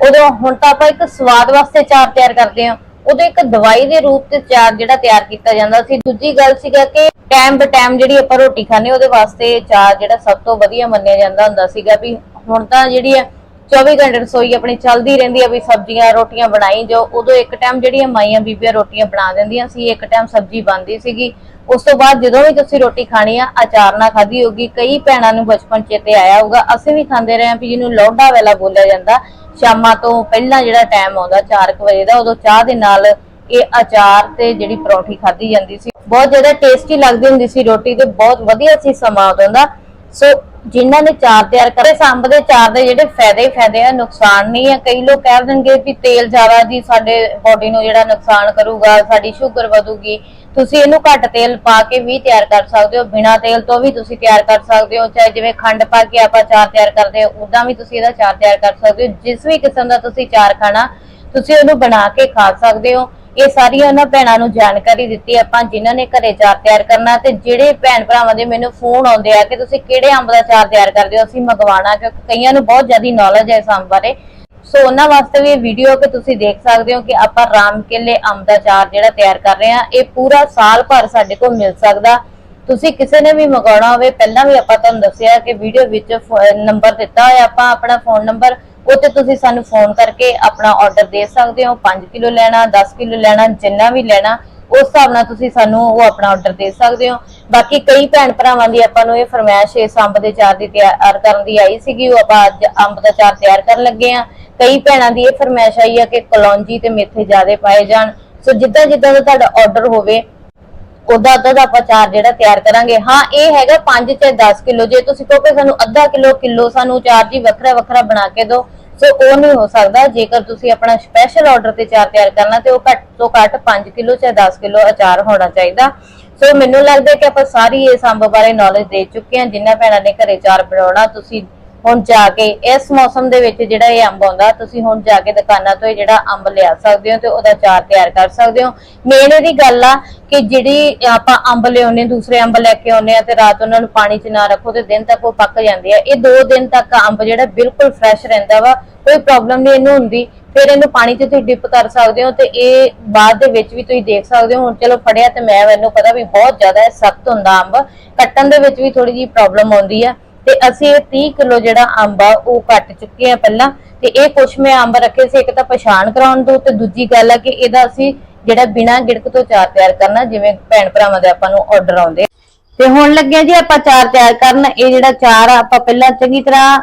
ਉਦੋਂ ਹੁਣ ਤਾਂ ਆਪਾਂ ਇੱਕ ਸਵਾਦ ਵਾਸਤੇ ਚਾਰ ਤਿਆਰ ਕਰਦੇ ਆ। ਉਦੋਂ ਇੱਕ ਦਵਾਈ ਦੇ ਰੂਪ ਤੇ ਚਾਰ ਜਿਹੜਾ ਤਿਆਰ ਕੀਤਾ ਜਾਂਦਾ ਸੀ। ਦੂਜੀ ਗੱਲ ਸੀਗਾ ਕਿ ਟਾਈਮ ਬੇ ਟਾਈਮ ਜਿਹੜੀ ਆਪਾਂ ਰੋਟੀ ਖਾਂਦੇ ਉਹਦੇ ਵਾਸਤੇ ਚਾਰ ਜਿਹੜਾ ਸਭ ਤੋਂ ਵਧੀਆ ਮੰਨਿਆ ਜਾਂਦਾ ਹੁੰਦਾ ਸੀਗਾ ਵੀ ਹੁਣ ਤਾਂ ਜਿਹੜੀ ਆ 24 ਘੰਟੇ ਰਸੋਈ ਆਪਣੀ ਚੱਲਦੀ ਰਹਿੰਦੀ ਆ ਵੀ ਸਬਜ਼ੀਆਂ, ਰੋਟੀਆਂ ਬਣਾਈ ਜੋ ਉਦੋਂ ਇੱਕ ਟਾਈਮ ਜਿਹੜੀਆਂ ਮਾਈਆਂ ਬੀਬੀਆਂ ਰੋਟੀਆਂ ਬਣਾ ਦਿੰਦੀਆਂ ਸੀ, ਇੱਕ ਟਾਈਮ ਸਬਜ਼ੀ ਬਣਦੀ ਸੀਗੀ। ਉਸ ਤੋਂ ਬਾਅਦ ਜਦੋਂ ਵੀ ਤੁਸੀਂ ਰੋਟੀ ਖਾਣੀ ਆ, ਅਚਾਰ ਨਾਲ ਖਾਧੀ ਹੋਗੀ ਕਈ ਭੈਣਾਂ ਨੂੰ ਬਚਪਨ ਚੇਤੇ ਆਇਆ ਹੋਊਗਾ। ਅਸੀਂ ਵੀ ਖਾਂਦੇ ਰਹੇ ਹਾਂ ਵੀ ਜਿਹਨੂੰ ਲੋਢਾ ਵੇਲਾ ਬੋਲਿਆ ਜਾਂਦਾ, ਸ਼ਾਮਾਂ ਤੋਂ ਪਹਿਲਾਂ ਜਿਹੜਾ ਟਾਈਮ ਆਉਂਦਾ 4 ਵਜੇ ਦਾ, ਉਦੋਂ ਚਾਹ ਦੇ ਨਾਲ ਇਹ ਅਚਾਰ ਤੇ ਜਿਹੜੀ ਪਰੌਂਠੀ ਖਾਧੀ ਜਾਂਦੀ ਸੀ। ਬਹੁਤ ਜ਼ਿਆਦਾ ਟੇਸਟੀ ਲੱਗਦੀ ਹੁੰਦੀ ਸੀ ਰੋਟੀ ਤੇ, ਬਹੁਤ ਵਧੀਆ ਸੀ ਸਮਾਂ ਉਦੋਂ ਦਾ। ਸੋ ਜਿਨ੍ਹਾਂ ਨੇ ਚਾਰ ਤਿਆਰ ਕਰੇ ਸੰਬ ਦੇ ਚਾਰ ਦੇ ਜਿਹੜੇ ਫਾਇਦੇ ਹੀ ਫਾਇਦੇ ਆ, ਨੁਕਸਾਨ ਨਹੀਂ ਆ। ਕਈ ਲੋਕ ਕਹਿ ਦੇਣਗੇ ਵੀ ਤੇਲ ਜ਼ਿਆਦਾ ਜੀ, ਸਾਡੇ ਬਾਡੀ ਨੂੰ ਜਿਹੜਾ ਨੁਕਸਾਨ ਕਰੂਗਾ, ਸਾਡੀ ਸ਼ੂਗਰ ਵਧੂਗੀ। ਤੁਸੀਂ ਇਹਨੂੰ ਘੱਟ ਤੇਲ ਪਾ ਕੇ ਵੀ ਤਿਆਰ ਕਰ ਸਕਦੇ ਹੋ, ਬਿਨਾ ਤੇਲ ਤੋਂ ਵੀ ਤੁਸੀਂ ਤਿਆਰ ਕਰ ਸਕਦੇ ਹੋ। ਚਾਹੇ ਜਿਵੇਂ ਖੰਡ ਪਾ ਕੇ ਆਪਾਂ ਚਾਰ ਤਿਆਰ ਕਰਦੇ ਹੋ ਉਦਾਂ ਵੀ ਤੁਸੀਂ ਇਹਦਾ ਚਾਰ ਤਿਆਰ ਕਰ ਸਕਦੇ ਹੋ। ਜਿਸ ਵੀ ਕਿਸਮ ਦਾ ਤੁਸੀਂ ਚਾਰ ਖਾਣਾ, ਤੁਸੀਂ ਉਹਨੂੰ ਬਣਾ ਕੇ ਖਾ ਸਕਦੇ ਹੋ। ਇਹ ਸਾਰੀਆਂ ਉਹਨਾਂ ਭੈਣਾਂ ਨੂੰ ਜਾਣਕਾਰੀ ਦਿੱਤੀ, ਆਪਾਂ ਜਿਨ੍ਹਾਂ ਨੇ ਘਰੇ ਚਾਰ ਤਿਆਰ ਕਰਨਾ ਤੇ ਜਿਹੜੇ ਭੈਣ ਭਰਾਵਾਂ ਦੇ ਮੈਨੂੰ ਫੋਨ ਆਉਂਦੇ ਆ ਕਿ ਤੁਸੀਂ ਕਿਹੜੇ ਅੰਬ ਦਾ ਚਾਰ ਤਿਆਰ ਕਰਦੇ ਹੋ, ਅਸੀਂ ਮੰਗਵਾਉਣਾ, ਕਿਉਂਕਿ ਕਈਆਂ ਨੂੰ ਬਹੁਤ ਜ਼ਿਆਦਾ ਨੌਲੇਜ ਹੈ ਇਸ ਅੰਬ ਬਾਰੇ। ਸੋ ਉਹਨਾਂ ਵਾਸਤੇ ਵੀ ਇਹ ਵੀਡੀਓ ਕਿ ਤੁਸੀਂ ਦੇਖ ਸਕਦੇ ਹੋ ਕਿ ਆਪਾਂ ਰਾਮ ਕੇਲੇ ਅੰਬ ਦਾ ਚਾਰ ਜਿਹੜਾ ਤਿਆਰ ਕਰ ਰਹੇ ਹਾਂ, ਇਹ ਪੂਰਾ ਸਾਲ ਭਰ ਸਾਡੇ ਕੋਲ ਮਿਲ ਸਕਦਾ। ਤੁਸੀਂ ਕਿਸੇ ਨੇ ਵੀ ਮੰਗਾਉਣਾ ਹੋਵੇ, ਪਹਿਲਾਂ ਵੀ ਆਪਾਂ ਤੁਹਾਨੂੰ ਦੱਸਿਆ ਕਿ ਵੀਡੀਓ ਵਿੱਚ ਨੰਬਰ ਦਿੱਤਾ ਹੋਇਆ, ਆਪਾਂ ਆਪਣਾ ਫੋਨ ਨੰਬਰ ਉੱਤੇ ਤੁਸੀਂ ਸਾਨੂੰ ਫੋਨ ਕਰਕੇ ਆਪਣਾ ਆਰਡਰ ਦੇ ਸਕਦੇ ਹੋ। 5 ਕਿਲੋ ਲੈਣਾ 10 ਕਿਲੋ ਲੈਣਾ, ਜਿੰਨਾ ਵੀ ਲੈਣਾ, ਉਸ ਹਿਸਾਬ ਨਾਲ ਤੁਸੀਂ ਸਾਨੂੰ ਉਹ ਆਪਣਾ ਆਰਡਰ ਦੇ ਸਕਦੇ ਹੋ। ਬਾਕੀ ਕਈ ਭੈਣ ਭਰਾਵਾਂ ਦੀ ਆਪਾਂ ਨੂੰ ਇਹ ਫਰਮਾਇਸ਼, ਇਸ ਅੰਬ ਦੇ ਚਾਰ ਦੀ ਤਿਆਰ ਕਰਨ ਦੀ ਆਈ ਸੀਗੀ, ਉਹ ਆਪਾਂ ਅੱਜ ਅੰਬ ਦਾ ਚਾਰ ਤਿਆਰ ਕਰਨ ਲੱਗੇ ਆ ਕਈ ਭੈਣਾਂ ਦੀ ਇਹ ਫਰਮਾਇਸ਼ ਆਈ ਆ ਕਿ ਕਲੌਂਜੀ ਤੇ ਮੇਥੇ ਜ਼ਿਆਦਾ ਪਾਏ ਜਾਣ। ਸੋ ਜਿੱਦਾਂ ਜਿੱਦਾਂ ਦਾ ਤੁਹਾਡਾ ਆਰਡਰ ਹੋਵੇ ਉਦਾਂ ਉਦਾਂ ਦਾ ਆਪਾਂ ਚਾਰ ਜਿਹੜਾ ਤਿਆਰ ਕਰਾਂਗੇ। ਹਾਂ, ਇਹ ਹੈਗਾ 5 ਤੇ 10 ਕਿਲੋ। ਜੇ ਤੁਸੀਂ ਕਹੋਗੇ ਸਾਨੂੰ ਅੱਧਾ ਕਿਲੋ ਕਿਲੋ ਸਾਨੂੰ ਚਾਰ ਜੀ ਵੱਖਰਾ ਵੱਖਰਾ ਬਣਾ ਕੇ ਦਿਓ ਸੋ ਉਹ ਨਹੀਂ ਹੋ ਸਕਦਾ, ਜੇਕਰ ਤੁਸੀਂ ਆਪਣਾ ਸਪੈਸ਼ਲ ਆਰਡਰ ਤੇ ਚਾਰ ਤਿਆਰ ਕਰਨਾ, ਤੇ ਉਹ ਘੱਟ ਤੋਂ ਘੱਟ 5 ਕਿਲੋ ਚਾਹੇ 10 ਕਿਲੋ ਅਚਾਰ ਹੋਣਾ ਚਾਹੀਦਾ। ਸੋ ਮੈਨੂੰ ਲੱਗਦਾ ਕਿ ਆਪਾਂ ਸਾਰੀ ਇਸ ਅੰਬ ਬਾਰੇ ਨੌਲੇਜ ਦੇ ਚੁੱਕੇ ਹਾਂ ਜਿੰਨਾ ਭੈਣਾਂ ਨੇ ਘਰੇ ਚਾਰ ਬਣਾਉਣਾ, ਤੁਸੀਂ ਹੁਣ ਜਾ ਕੇ ਇਸ ਮੌਸਮ ਦੇ ਵਿੱਚ ਜਿਹੜਾ ਇਹ ਅੰਬ ਆਉਂਦਾ, ਤੁਸੀਂ ਹੁਣ ਜਾ ਕੇ ਦੁਕਾਨਾਂ ਤੋਂ ਇਹ ਜਿਹੜਾ ਅੰਬ ਲਿਆ ਸਕਦੇ ਹੋ ਤੇ ਉਹਦਾ ਚਾਰ ਤਿਆਰ ਕਰ ਸਕਦੇ ਹੋ। ਮੇਨ ਇਹਦੀ ਗੱਲ ਆ ਕਿ ਜਿਹੜੀ ਆਪਾਂ ਅੰਬ ਲਿਆਉਨੇ ਦੂਸਰੇ ਅੰਬ ਲੈ ਕੇ ਆਉਨੇ ਆ ਤੇ ਰਾਤ ਉਹਨਾਂ ਨੂੰ ਪਾਣੀ 'ਚ ਨਾ ਰੱਖੋ ਤੇ ਦਿਨ ਤੱਕ ਉਹ ਪੱਕ ਜਾਂਦੇ ਆ। ਇਹ 2 ਦਿਨ ਤੱਕ ਅੰਬ ਜਿਹੜਾ ਬਿਲਕੁਲ ਫਰੈਸ਼ ਰਹਿੰਦਾ ਵਾ, ਕੋਈ ਪ੍ਰੋਬਲਮ ਨਹੀਂ, ਇਹਨੂੰ ਹੁੰਦੀ। ਫਿਰ ਇਹਨੂੰ ਪਾਣੀ 'ਚ ਤੁਸੀਂ ਡਿਪ ਕਰ ਸਕਦੇ ਹੋ ਤੇ ਇਹ ਬਾਅਦ ਦੇ ਵਿੱਚ ਵੀ ਤੁਸੀਂ ਦੇਖ ਸਕਦੇ ਹੋ, ਹੁਣ ਚਲੋ ਫੜਿਆ ਤੇ ਮੈਂ, ਮੈਨੂੰ ਪਤਾ ਵੀ ਬਹੁਤ ਜ਼ਿਆਦਾ ਸਖਤ ਹੁੰਦਾ ਅੰਬ। ਕੱਟਣ ਦੇ ਵਿੱਚ ਵੀ ਥੋੜੀ ਜਿਹੀ ਪ੍ਰੋਬਲਮ ਆਉਂਦੀ ਆ। ਤੇ ਅਸੀਂ ਇਹ 30 ਕਿਲੋ ਜਿਹੜਾ ਅੰਬ ਆ, ਉਹ ਕੱਟ ਚੁੱਕੇ ਆ ਪਹਿਲਾਂ ਤੇ ਇਹ ਕੁਛ ਮੈਂ ਅੰਬ ਰੱਖੇ ਸੀ, ਇੱਕ ਤਾਂ ਪਛਾਣ ਕਰਾਉਣ ਤੋਂ ਤੇ ਦੂਜੀ ਗੱਲ ਆ ਕਿ ਇਹਦਾ ਅਸੀਂ ਜਿਹੜਾ ਬਿਨਾ ਗਿੜਕ ਤੋਂ ਚਾਰ ਤਿਆਰ ਕਰਨਾ, ਜਿਵੇਂ ਭੈਣ ਭਰਾਵਾਂ ਦੇ ਆਪਾਂ ਨੂੰ ਆਰਡਰ ਆਉਂਦੇ ਤੇ ਹੁਣ ਲੱਗਿਆ ਜੀ ਆਪਾਂ ਚਾਰ ਤਿਆਰ ਕਰਨ, ਇਹ ਜਿਹੜਾ ਚਾਰ ਆ, ਆਪਾਂ ਪਹਿਲਾਂ ਚੰਗੀ ਤਰ੍ਹਾਂ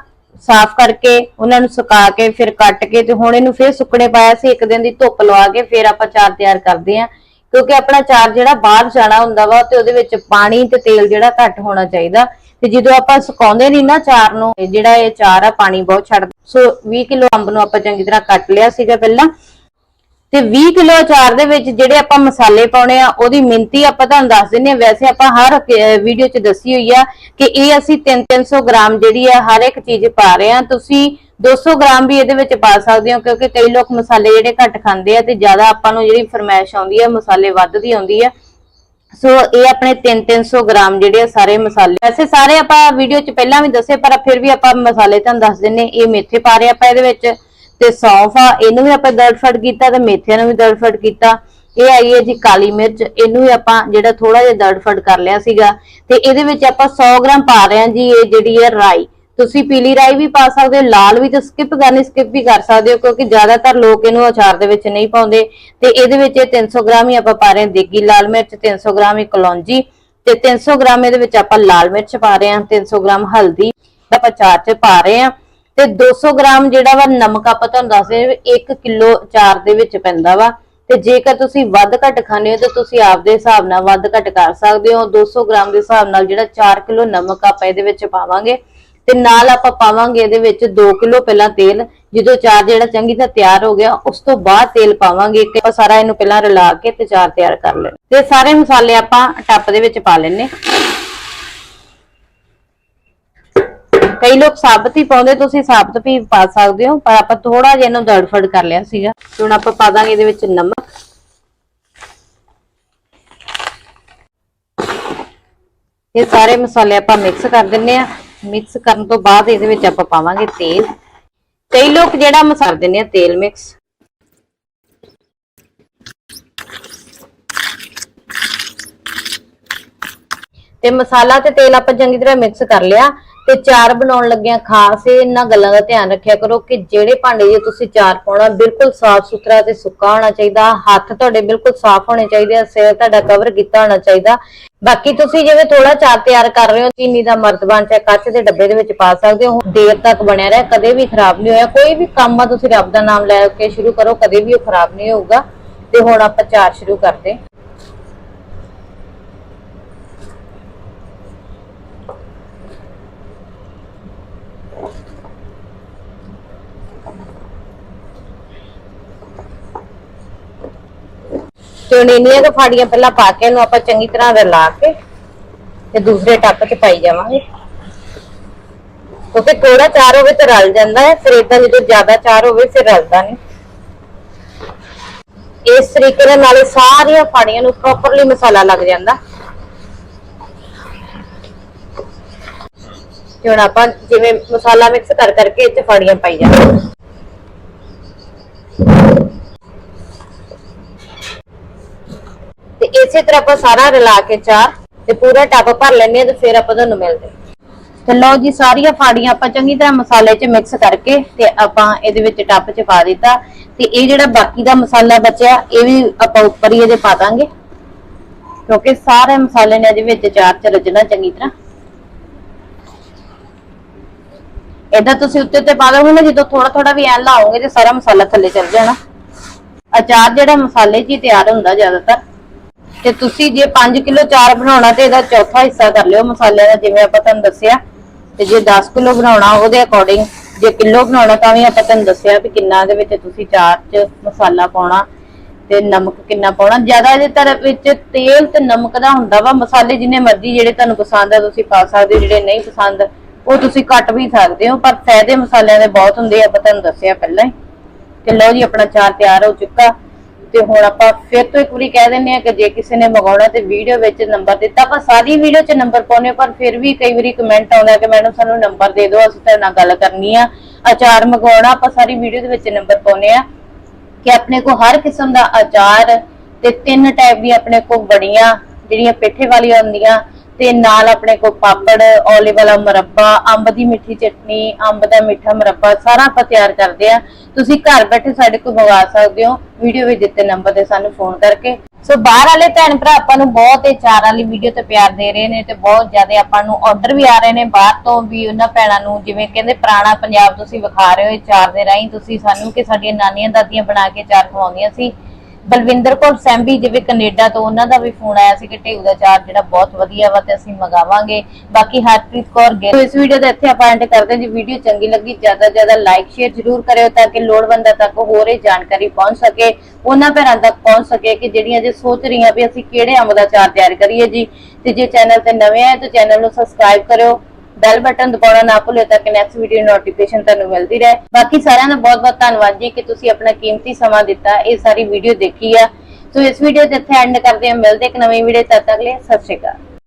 ਸਾਫ਼ ਕਰਕੇ ਉਹਨਾਂ ਨੂੰ ਸੁਕਾ ਕੇ ਫਿਰ ਕੱਟ ਕੇ ਤੇ ਹੁਣ ਇਹਨੂੰ ਫਿਰ ਸੁੱਕਣੇ ਪਾਇਆ ਸੀ, ਇੱਕ ਦਿਨ ਦੀ ਧੁੱਪ ਲਵਾ ਕੇ ਫਿਰ ਆਪਾਂ ਚਾਰ ਤਿਆਰ ਕਰਦੇ ਆਂ। ਕਿਉਂਕਿ ਆਪਣਾ ਚਾਰ ਜਿਹੜਾ ਬਾਹਰ ਜਾਣਾ ਹੁੰਦਾ ਵਾ, ਤੇ ਉਹਦੇ ਵਿੱਚ ਪਾਣੀ ਤੇ ਤੇਲ ਜਿਹੜਾ ਘੱਟ ਹੋਣਾ ਚਾਹੀਦਾ। ਤੇ ਜਦੋਂ ਆਪਾਂ ਸੁਕਾਉਂਦੇ ਨਹੀਂ ਨਾ ਚਾਰ ਨੂੰ ਜਿਹੜਾ ਇਹ ਚਾਰ ਆ, ਪਾਣੀ ਬਹੁਤ ਛੱਡਦਾ। ਸੋ 20 ਕਿਲੋ ਅੰਬ ਨੂੰ ਆਪਾਂ ਚੰਗੀ ਤਰ੍ਹਾਂ ਕੱਟ ਲਿਆ ਸੀਗਾ ਪਹਿਲਾਂ। ਤੇ 20 ਕਿਲੋ ਅਚਾਰ ਦੇ ਵਿੱਚ ਜਿਹੜੇ ਆਪਾਂ ਮਸਾਲੇ ਪਾਉਣੇ ਆ, ਉਹਦੀ ਮਿੰਤੀ ਆਪਾਂ ਤੁਹਾਨੂੰ ਦੱਸ ਦਿੰਨੇ ਆ ਵੈਸੇ ਆਪਾਂ ਹਰ ਵੀਡੀਓ 'ਚ ਦੱਸੀ ਹੋਈ ਆ ਕਿ ਇਹ ਅਸੀਂ 3-300 ਗ੍ਰਾਮ ਜਿਹੜੀ ਆ, ਹਰ ਇੱਕ ਚੀਜ਼ ਪਾ ਰਹੇ ਆ ਤੁਸੀਂ 200 ਗ੍ਰਾਮ ਵੀ ਇਹਦੇ ਵਿੱਚ ਪਾ ਸਕਦੇ ਹੋ, ਕਿਉਂਕਿ ਕਈ ਲੋਕ ਮਸਾਲੇ ਜਿਹੜੇ ਘੱਟ ਖਾਂਦੇ ਆ ਤੇ ਜ਼ਿਆਦਾ ਆਪਾਂ ਨੂੰ ਜਿਹੜੀ ਫਰਮੈਸ਼ ਆਉਂਦੀ ਆ, ਮਸਾਲੇ ਵੱਧ ਦੀ ਆਉਂਦੀ ਆ। ਸੋ ਇਹ ਆਪਣੇ 3-300 ਗ੍ਰਾਮ ਜਿਹੜੇ ਆ ਸਾਰੇ ਮਸਾਲੇ। ਵੈਸੇ ਸਾਰੇ ਆਪਾਂ ਵੀਡੀਓ 'ਚ ਪਹਿਲਾਂ ਵੀ ਦੱਸੇ, ਪਰ ਫਿਰ ਵੀ ਆਪਾਂ ਮਸਾਲੇ ਤੁਹਾਨੂੰ ਦੱਸ ਦਿੰਨੇ ਇਹ ਮੇਥੇ ਪਾ ਰਹੇ ਆਪਾਂ ਇਹਦੇ ਵਿੱਚ। ਤੇ ਸੌਂਫ ਆ, ਇਹਨੂੰ ਵੀ ਆਪਾਂ ਦਰਫੜ ਕੀਤਾ ਤੇ ਮੇਥਿਆਂ ਨੂੰ ਵੀ ਦਰਫੜ ਕੀਤਾ। ਇਹ ਆਈ ਹੈ ਜੀ ਕਾਲੀ ਮਿਰਚ। ਇਹਨੂੰ ਵੀ ਆਪਾਂ ਜਿਹੜਾ ਥੋੜਾ ਜਿਹਾ ਦਰਫੜ ਕਰ ਲਿਆ ਸੀਗਾ। ਤੇ ਇਹਦੇ ਵਿੱਚ ਆਪਾਂ 100 ਗ੍ਰਾਮ ਪਾ ਰਹੇ ਹਾਂ ਜੀ, ਇਹ ਜਿਹੜੀ ਹੈ ਰਾਈ। ਤੁਸੀਂ ਪੀਲੀ ਰਾਈ ਵੀ ਪਾ ਸਕਦੇ ਹੋ, ਲਾਲ ਵੀ ਤਾਂ ਸਕਿਪ ਕਰਨੀ ਸਕਿਪ ਵੀ ਕਰ ਸਕਦੇ ਹੋ, ਕਿਉਂਕਿ ਜ਼ਿਆਦਾਤਰ ਲੋਕ ਇਹਨੂੰ ਅਚਾਰ ਦੇ ਵਿੱਚ ਨਹੀਂ ਪਾਉਂਦੇ। ਤੇ ਇਹਦੇ ਵਿੱਚ ਇਹ 300 ਗ੍ਰਾਮ ਹੀ ਆਪਾਂ ਪਾ ਰਹੇ ਹਾਂ, ਦੇਗੀ ਲਾਲ ਮਿਰਚ 300 ਗ੍ਰਾਮ ਹੀ ਕਲੌਂਜੀ ਤੇ 300 ਗ੍ਰਾਮ ਇਹਦੇ ਵਿੱਚ ਆਪਾਂ ਲਾਲ ਮਿਰਚ ਪਾ ਰਹੇ ਹਾਂ 300 ਗ੍ਰਾਮ ਹਲਦੀ ਆਪਾਂ ਚਾਰ ਚ ਪਾ ਰਹੇ ਹਾਂ, ਤੇ 200 ਗ੍ਰਾਮ ਜਿਹੜਾ ਵਾ ਨਮਕ ਆਪਾਂ ਤੁਹਾਨੂੰ ਦੱਸਦੇ 1 ਕਿਲੋ ਚਾਰ ਦੇ ਵਿੱਚ ਪੈਂਦਾ ਵਾ। ਤੇ ਜੇਕਰ ਤੁਸੀਂ ਵੱਧ ਘੱਟ ਖਾਣੇ ਹੋ, ਤਾਂ ਤੁਸੀਂ ਆਪਦੇ ਹਿਸਾਬ ਨਾਲ ਵੱਧ ਘੱਟ ਕਰ ਸਕਦੇ ਹੋ। 200 ਗ੍ਰਾਮ ਦੇ ਹਿਸਾਬ ਨਾਲ ਜਿਹੜਾ 4 ਕਿਲੋ ਨਮਕ ਆਪਾਂ ਇਹਦੇ ਵਿੱਚ ਪਾਵਾਂਗੇ ਤੇ ਨਾਲ ਆਪਾਂ ਪਾਵਾਂਗੇ ਇਹਦੇ ਵਿੱਚ 2 ਕਿਲੋ ਪਹਿਲਾਂ ਤੇਲ, ਜਦੋਂ ਚਾਰ ਜਿਹੜਾ ਚੰਗੀ ਤਰ੍ਹਾਂ ਤਿਆਰ ਹੋ ਗਿਆ, ਉਸ ਤੋਂ ਬਾਅਦ ਤੇਲ ਪਾਵਾਂਗੇ ਕਿ ਆਪਾਂ ਸਾਰਾ ਇਹਨੂੰ ਪਹਿਲਾਂ ਰਲਾ ਕੇ ਤੇ ਚਾਰ ਤਿਆਰ ਕਰ ਲੈਣਾ ਤੇ ਸਾਰੇ ਮਸਾਲੇ ਆਪਾਂ ਟੱਪ ਦੇ ਵਿੱਚ ਪਾ ਲੈਣੇ ਕਈ ਲੋਕ ਸਾਬਤ ਹੀ ਪਾਉਂਦੇ, ਤੁਸੀਂ ਸਾਬਤ ਵੀ ਪਾ ਸਕਦੇ ਹੋ, ਪਰ ਆਪਾਂ ਥੋੜਾ ਜਿਹਾ ਇਹਨੂੰ ਦੜਫੜ ਕਰ ਲਿਆ ਸੀਗਾ। ਤੇ ਹੁਣ ਆਪਾਂ ਪਾ ਦਾਂਗੇ ਇਹਦੇ ਵਿੱਚ ਨਮਕ। ਇਹ ਸਾਰੇ ਮਸਾਲੇ ਆਪਾਂ ਮਿਕਸ ਕਰ ਦਿੰਨੇ ਆ ਮਿਕਸ ਕਰਨ ਤੋਂ ਬਾਅਦ ਇਹਦੇ ਵਿੱਚ ਆਪਾਂ ਪਾਵਾਂਗੇ ਤੇਲ। ਕਈ ਲੋਕ ਜਿਹੜਾ ਮਸਾਲ ਦਿੰਦੇ ਆ ਤੇਲ ਮਿਕਸ ਤੇ ਮਸਾਲਾ ਤੇ ਤੇਲ ਆਪਾਂ ਚੰਗੀ ਤਰ੍ਹਾਂ ਮਿਕਸ ਕਰ ਲਿਆ। ਤੇ ਚਾਰ ਬਣਾਉਣ ਲੱਗਿਆਂ ਖਾਸ ਇਹਨਾਂ ਗੱਲਾਂ ਦਾ ਧਿਆਨ ਰੱਖਿਆ ਕਰੋ ਕਿ ਜਿਹੜੇ ਭਾਂਡੇ 'ਚ ਤੁਸੀਂ ਚਾਰ ਪਾਉਣਾ, ਬਿਲਕੁਲ ਸਾਫ਼ ਸੁਥਰਾ ਤੇ ਸੁੱਕਾ ਹੋਣਾ ਚਾਹੀਦਾ, ਹੱਥ ਤੁਹਾਡੇ ਬਿਲਕੁਲ ਸਾਫ਼ ਹੋਣੇ ਚਾਹੀਦੇ ਆ, ਸਿਰ ਤੁਹਾਡਾ ਕਵਰ ਕੀਤਾ ਹੋਣਾ ਚਾਹੀਦਾ। ਬਾਕੀ ਤੁਸੀਂ ਜਿਵੇਂ ਥੋੜਾ ਚਾਰ ਤਿਆਰ ਕਰ ਰਹੇ ਹੋ, ਚੀਨੀ ਦਾ ਮਰਤਬਾਨ ਚਾਹੇ ਕੱਚ ਦੇ ਡੱਬੇ ਦੇ ਵਿੱਚ ਪਾ ਸਕਦੇ ਹੋ ਦੇਰ ਤੱਕ ਬਣਿਆ ਰਹੇ, ਕਦੇ ਵੀ ਖਰਾਬ ਨਹੀਂ ਹੋਇਆ। ਕੋਈ ਵੀ ਕੰਮ ਆ, ਤੁਸੀਂ ਰੱਬ ਦਾ ਨਾਮ ਲੈ ਕੇ ਸ਼ੁਰੂ ਕਰੋ, ਕਦੇ ਵੀ ਉਹ ਖਰਾਬ ਨਹੀਂ ਹੋਊਗਾ। ਤੇ ਹੁਣ ਆਪਾਂ ਚਾਰ ਸ਼ੁਰੂ ਕਰਦੇ। ਤੇ ਹੁਣ ਇੰਨੀਆਂ ਕੁ ਫਾੜੀਆਂ ਪਹਿਲਾਂ ਪਾ ਕੇ ਇਹਨੂੰ ਆਪਾਂ ਚੰਗੀ ਤਰ੍ਹਾਂ ਰਲਾ ਕੇ ਤੇ ਦੂਸਰੇ ਟੱਪ 'ਚ ਪਾਈ ਜਾਵਾਂਗੇ। ਕਿਉਂਕਿ ਥੋੜਾ ਚਾਰ ਹੋਵੇ ਤਾਂ ਰਲ ਜਾਂਦਾ ਹੈ, ਫਿਰ ਇਦਾਂ ਜਦੋਂ ਜ਼ਿਆਦਾ ਚਾਰ ਹੋਵੇ ਫਿਰ ਰਲਦਾ ਨਹੀਂ। ਇਸ ਤਰੀਕੇ ਨਾਲ ਇਹ ਸਾਰੀਆਂ ਫਾੜੀਆਂ ਨੂੰ ਪ੍ਰੋਪਰਲੀ ਮਸਾਲਾ ਲੱਗ ਜਾਂਦਾ। ਤੇ ਹੁਣ ਆਪਾਂ ਜਿਵੇਂ ਮਸਾਲਾ ਮਿਕਸ ਕਰ ਕਰਕੇ ਇਹ ਫਾੜੀਆਂ ਪਾਈ ਜਾਵਾਂਗੇ। ਇਸੇ ਤਰ੍ਹਾਂ ਆਪਾਂ ਸਾਰਾ ਰਲਾ ਕੇ ਚਾਰ ਤੇ ਪੂਰਾ ਟੱਬ ਭਰ ਲੈਣੇ ਆ ਤੇ ਫਿਰ ਆਪਾਂ ਤੁਹਾਨੂੰ ਮਿਲਦੇ ਤੇ ਲਓ ਜੀ, ਸਾਰੀਆਂ ਫਾੜੀਆਂ ਆਪਾਂ ਚੰਗੀ ਤਰ੍ਹਾਂ ਮਸਾਲੇ 'ਚ ਮਿਕਸ ਕਰਕੇ ਤੇ ਆਪਾਂ ਇਹਦੇ ਵਿੱਚ ਟੱਬ 'ਚ ਪਾ ਦਿੱਤਾ। ਤੇ ਇਹ ਜਿਹੜਾ ਬਾਕੀ ਦਾ ਮਸਾਲਾ ਬਚਿਆ, ਇਹ ਵੀ ਆਪਾਂ ਉੱਪਰ ਹੀ ਇਹਦੇ ਪਾ ਦਾਂਗੇ। ਕਿਉਂਕਿ ਸਾਰੇ ਮਸਾਲੇ ਨੇ ਇਹਦੇ ਵਿੱਚ ਚਾਰ 'ਚ ਰਜਣਾ ਚੰਗੀ ਤਰ੍ਹਾਂ। ਏਦਾਂ ਤੁਸੀਂ ਉੱਤੇ ਉੱਤੇ ਪਾ ਦੋਗੇ ਨਾ, ਜਦੋਂ ਥੋੜਾ ਥੋੜਾ ਵੀ ਐਂ ਲਾਓਗੇ ਤੇ ਸਾਰਾ ਮਸਾਲਾ ਥੱਲੇ ਚੱਲ ਜਾਣਾ। ਅਚਾਰ ਜਿਹੜਾ ਮਸਾਲੇ 'ਚ ਹੀ ਤਿਆਰ ਹੁੰਦਾ ਜ਼ਿਆਦਾਤਰ। ਤੇ ਤੁਸੀਂ ਜੇ 5 ਕਿਲੋ ਚਾਰ ਬਣਾਉਣਾ ਤੇ ਇਹਦਾ ਚੌਥਾ ਹਿੱਸਾ ਕਰ ਲਿਓ ਮਸਾਲਿਆਂ ਦਾ, ਜਿਵੇਂ ਆਪਾਂ ਤੁਹਾਨੂੰ ਦੱਸਿਆ, ਤੇ ਜੇ 10 ਕਿਲੋ ਬਣਾਉਣਾ ਉਹਦੇ ਅਕੋਰਡਿੰਗ ਜੇ ਕਿਲੋ ਬਣਾਉਣਾ ਤਾਂ ਵੀ ਆਪਾਂ ਤੁਹਾਨੂੰ ਦੱਸਿਆ ਵੀ ਕਿੰਨਾ ਦੇ ਵਿੱਚ ਤੁਸੀਂ ਚਾਰ 'ਚ ਮਸਾਲਾ ਪਾਉਣਾ ਤੇ ਨਮਕ ਕਿੰਨਾ ਪਾਉਣਾ। ਜ਼ਿਆਦਾ ਇਹਦੇ ਤਰ ਵਿੱਚ ਤੇਲ ਤੇ ਨਮਕ ਦਾ ਹੁੰਦਾ ਵਾ, ਮਸਾਲੇ ਜਿੰਨੇ ਮਰਜ਼ੀ ਜਿਹੜੇ ਤੁਹਾਨੂੰ ਪਸੰਦ ਆ ਤੁਸੀਂ ਪਾ ਸਕਦੇ ਹੋ ਜਿਹੜੇ ਨਹੀਂ ਪਸੰਦ, ਉਹ ਤੁਸੀਂ ਕੱਟ ਵੀ ਸਕਦੇ ਹੋ, ਪਰ ਫਾਇਦੇ ਮਸਾਲਿਆਂ ਦੇ ਬਹੁਤ ਹੁੰਦੇ ਆ, ਆਪਾਂ ਤੁਹਾਨੂੰ ਦੱਸਿਆ ਪਹਿਲਾਂ ਹੀ। ਤੇ ਲਓ ਜੀ, ਆਪਣਾ ਚਾਰ ਤਿਆਰ ਹੋ ਚੁੱਕਾ। ਤੇ ਹੁਣ ਆਪਾਂ ਫਿਰ ਤੋਂ ਇੱਕ ਵਾਰੀ ਕਹਿ ਦਿੰਨੇ ਆ ਕਿ ਜੇ ਕਿਸੇ ਨੇ ਮੰਗਾਉਣਾ ਤੇ ਵੀਡੀਓ ਵਿੱਚ ਨੰਬਰ ਦਿੱਤਾ, ਆਪਾਂ ਸਾਰੀ ਵੀਡੀਓ 'ਚ ਨੰਬਰ ਪਾਉਨੇ ਪਰ ਫਿਰ ਵੀ ਕਈ ਵਾਰੀ ਕਮੈਂਟ ਆਉਂਦਾ ਕਿ ਮੈਡਮ ਸਾਨੂੰ ਨੰਬਰ ਦੇ ਦਿਓ, ਅਸੀਂ ਤੁਹਾਡੇ ਨਾਲ ਗੱਲ ਕਰਨੀ ਆ ਅਚਾਰ ਮੰਗਵਾਉਣਾ, ਆਪਾਂ ਸਾਰੀ ਵੀਡੀਓ ਦੇ ਵਿੱਚ ਨੰਬਰ ਪਾਉਨੇ ਆ ਕਿ ਆਪਣੇ ਕੋਲ ਹਰ ਕਿਸਮ ਦਾ ਅਚਾਰ ਤੇ ਤਿੰਨ ਟਾਈਪ ਦੀ ਆਪਣੇ ਕੋਲ ਬੜੀਆਂ ਜਿਹੜੀਆਂ ਪੇਠੇ ਵਾਲੀਆਂ ਹੁੰਦੀਆਂ ਤੇ ਨਾਲ ਆਪਣੇ ਕੋਲ ਪਾਪੜ ਔਲੇ ਵਾਲਾ ਮਰੱਬਾ, ਅੰਬ ਦੀ ਮਿੱਠੀ ਚਟਨੀ, ਅੰਬ ਦਾ ਮਿੱਠਾ ਮੁਰੱਬਾ, ਸਾਰਾ ਆਪਾਂ ਤਿਆਰ ਕਰਦੇ ਆ ਤੁਸੀਂ ਘਰ ਬੈਠੇ ਸਾਡੇ ਕੋਲ ਮੰਗਵਾ ਸਕਦੇ ਹੋ। ਵੀਡੀਓ ਵਿੱਚ ਦਿੱਤੇ ਨੰਬਰ ਤੇ ਸਾਨੂੰ ਫੋਨ ਕਰਕੇ। ਸੋ ਬਾਹਰ ਵਾਲੇ ਭੈਣ ਭਰਾ ਆਪਾਂ ਨੂੰ ਬਹੁਤ ਚਾਰ ਵਾਲੀ ਵੀਡੀਓ ਤੇ ਪਿਆਰ ਦੇ ਰਹੇ ਨੇ ਤੇ ਬਹੁਤ ਜ਼ਿਆਦਾ ਆਪਾਂ ਨੂੰ ਆਰਡਰ ਵੀ ਆ ਰਹੇ ਨੇ। ਬਾਹਰ ਤੋਂ ਵੀ ਉਹਨਾਂ ਭੈਣਾਂ ਨੂੰ ਜਿਵੇਂ ਕਹਿੰਦੇ ਪੁਰਾਣਾ ਪੰਜਾਬ ਤੁਸੀਂ ਵਿਖਾ ਰਹੇ ਹੋ, ਇਹ ਚਾਰ ਦੇ ਰਾਹੀਂ ਤੁਸੀਂ ਸਾਨੂੰ ਕਿ ਸਾਡੀਆਂ ਨਾਨੀਆਂ ਦਾਦੀਆਂ ਬਣਾ ਕੇ ਚਾਰ ਖਵਾਉਂਦੀਆਂ ਸੀ। ਬਲਵਿੰਦਰ ਕੌਰ ਸੈਂਬੀ, ਜਿਵੇਂ ਕੈਨੇਡਾ ਤੋਂ ਉਹਨਾਂ ਦਾ ਵੀ ਫੋਨ ਆਇਆ ਸੀ ਕਿ ਢੇਊ ਦਾ ਚਾਰ ਜਿਹੜਾ ਬਹੁਤ ਵਧੀਆ ਵਾ ਤੇ ਅਸੀਂ ਮੰਗਾਵਾਂਗੇ। ਬਾਕੀ ਹਰਪ੍ਰੀਤ ਕੌਰ ਗਿੱਲ, ਇਸ ਵੀਡੀਓ ਦਾ ਇੱਥੇ ਆਪਾਂ ਐਂਡ ਕਰਦੇ ਹਾਂ ਜੀ। ਵੀਡੀਓ ਚੰਗੀ ਲੱਗੀ, ਜ਼ਿਆਦਾ ਜ਼ਿਆਦਾ ਲਾਈਕ ਸ਼ੇਅਰ ਜ਼ਰੂਰ ਕਰਿਓ ਤਾਂ ਕਿ ਲੋੜਵੰਦਾਂ ਤੱਕ ਹੋਰ ਇਹ ਜਾਣਕਾਰੀ ਪਹੁੰਚ ਸਕੇ। ਉਹਨਾਂ ਭੈਣਾਂ ਤੱਕ ਪਹੁੰਚ ਸਕੇ ਕਿ ਜਿਹੜੀਆਂ ਜੇ ਸੋਚ ਰਹੀਆਂ ਵੀ ਅਸੀਂ ਕਿਹੜੇ ਅੰਬ ਦਾ ਚਾਰ ਤਿਆਰ ਕਰੀਏ ਜੀ। ਤੇ ਜੇ ਚੈਨਲ ਤੇ ਨਵੇਂ ਆਏ ਤਾਂ ਚੈਨਲ ਨੂੰ ਸਬਸਕ੍ਰਾਈਬ ਕਰਿਓ। ਬੈਲ ਬਟਨ ਦਬਾਉਣਾ ਨਾ ਭੁੱਲਿਓ ਤਾਂ ਕਿ ਨੈਕਸਟ ਵੀਡੀਓ ਨੋਟੀਫਿਕੇਸ਼ਨ ਤੁਹਾਨੂੰ ਮਿਲਦੀ ਰਹੇ। ਬਾਕੀ ਸਾਰਿਆਂ ਦਾ ਬਹੁਤ ਬਹੁਤ ਧੰਨਵਾਦ ਜੀ ਕਿ ਤੁਸੀਂ ਆਪਣਾ ਕੀਮਤੀ ਸਮਾਂ ਦਿੱਤਾ, ਇਹ ਸਾਰੀ ਵੀਡੀਓ ਦੇਖੀ ਆ। ਸੋ ਇਸ ਵੀਡੀਓ ਦੇ ਇੱਥੇ ਐਂਡ ਕਰਦੇ ਹਾਂ। ਮਿਲਦੇ ਇੱਕ ਨਵੀਂ ਵੀਡੀਓ ਤਦ ਤੱਕ ਲਈ। ਸਤਿ ਸ਼੍ਰੀ ਅਕਾਲ।